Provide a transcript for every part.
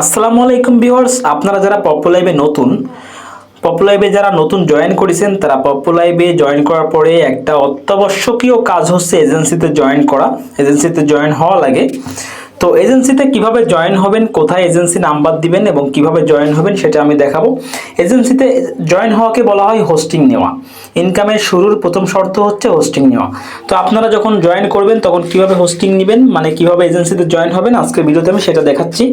আসসালামু আলাইকুম ভিউয়ার্স, আপনারা যারা পপুলাইভে নতুন পপুলাইভে যারা নতুন জয়েন করেছেন, তারা পপুলাইভে জয়েন করার পরে একটা অত্যাবশ্যকীয় কাজ হচ্ছে এজেন্সিতে জয়েন করা। এজেন্সিতে জয়েন হওয়া লাগে। তো এজেন্সিতে কীভাবে জয়েন হবেন, কোথায় এজেন্সি নাম্বার দিবেন এবং কীভাবে জয়েন হবেন সেটা আমি দেখাবো। এজেন্সিতে জয়েন হওয়াকে বলা হয় হোস্টিং নেওয়া। ইনকামের শুরুর প্রথম শর্ত হচ্ছে হোস্টিং নেওয়া। তো আপনারা যখন জয়েন করবেন, তখন কীভাবে হোস্টিং নেবেন মানে কীভাবে এজেন্সিতে জয়েন হবেন, আজকের ভিডিওতে আমি সেটা দেখাচ্ছি।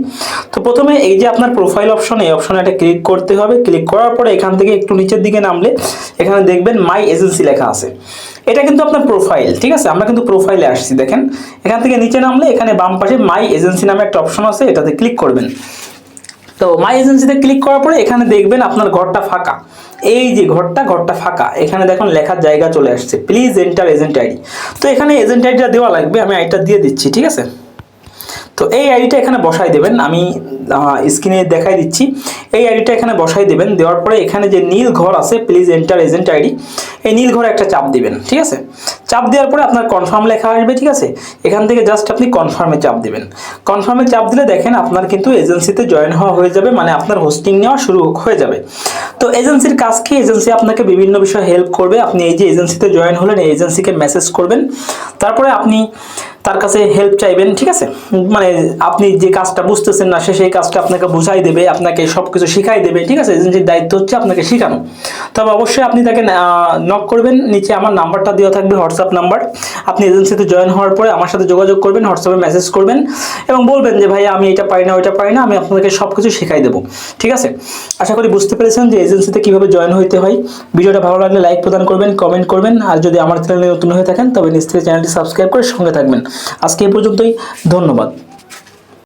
তো প্রথমে এই যে আপনার প্রোফাইল অপশন এই অপশনে একটা ক্লিক করতে হবে। ক্লিক করার পরে এখান থেকে একটু নিচের দিকে নামলে, এখানে দেখবেন মাই এজেন্সি লেখা আছে। এটা কিন্তু আপনার প্রোফাইল ঠিক আছে? আমরা কিন্তু প্রোফাইলে আসছি, দেখেন। এখান থেকে নিচে নামলে এখানে বাম পাশে মাই এজেন্সি নামে একটা অপশন আছে, এটাতে ক্লিক করবেন। তো মাই এজেন্সিতে ক্লিক করার পরে এখানে দেখবেন আপনার ঘরটা ফাঁকা। এই যে ঘরটা ঘরটা ফাঁকা। এখানে দেখুন লেখার জায়গা চলে আসছে প্লিজ এন্টার এজেন্ট আইডি তো এখানে এজেন্ট আইডিটা দেওয়া লাগবে, আমি আইডিটা দিয়ে দিচ্ছি, ঠিক আছে? তো এই আইডিটা এখানে বসাই দেবেন। আমি স্ক্রিনে দেখাই দিচ্ছি। এই আইডিটা এখানে বসাই দেবেন। দেওয়ার পরে এখানে যে নীল ঘর আছে প্লিজ এন্টার এজেন্ট আইডি এই নীল ঘরে একটা চাপ দিবেন, ঠিক আছে? চাপ দেওয়ার পরে আপনার কনফার্ম লেখা আসবে, ঠিক আছে? এখান থেকে জাস্ট আপনি কনফার্মে চাপ দিবেন। কনফার্মে চাপ দিলে দেখেন আপনার কিন্তু এজেন্সিতে জয়েন হওয়া হয়ে যাবে মানে আপনার হোস্টিং নেওয়া শুরু হয়ে যাবে। তো এজেন্সির কাজ কি? এজেন্সি আপনাকে বিভিন্ন বিষয়ে হেল্প করবে। আপনি এই যে এজেন্সিতে জয়েন হলেন, এই এজেন্সিকে মেসেজ করবেন। তারপরে আপনি তার কাছে হেল্প চাইবেন, ঠিক আছে? মানে আপনি যে কাজটা বুঝতেছেন না, সে সেই কাজটা আপনাকে বুঝাই দেবে, আপনাকে সব কিছু শিখাই দেবে, ঠিক আছে? এজেন্সির দায়িত্ব হচ্ছে আপনাকে শেখানো। তবে অবশ্যই আপনি তাকে নক করবেন, নিচে আমার নাম্বারটা দেওয়া থাকবে হোয়াটসঅ্যাপ নাম্বার। আপনি এজেন্সিতে জয়েন হওয়ার পরে আমার সাথে যোগাযোগ করবেন হোয়াটসঅ্যাপে মেসেজ করবেন এবং বলবেন যে, ভাই, আমি এটা পারি না, ওইটা পারি না, আমি আপনাকে সব কিছু শেখাই দেবো। ঠিক আছে? আশা করি বুঝতে পেরেছেন যে এজেন্সিতে কীভাবে জয়েন হইতে হয়। ভিডিওটা ভালো লাগলে লাইক প্রদান করবেন কমেন্ট করবেন। আর যদি আমার চ্যানেলে নতুন হয়ে থাকেন, তবে নিশ্চয়ই চ্যানেলটি সাবস্ক্রাইব করে সঙ্গে থাকবেন। আজকে এ পর্যন্তই ধন্যবাদ।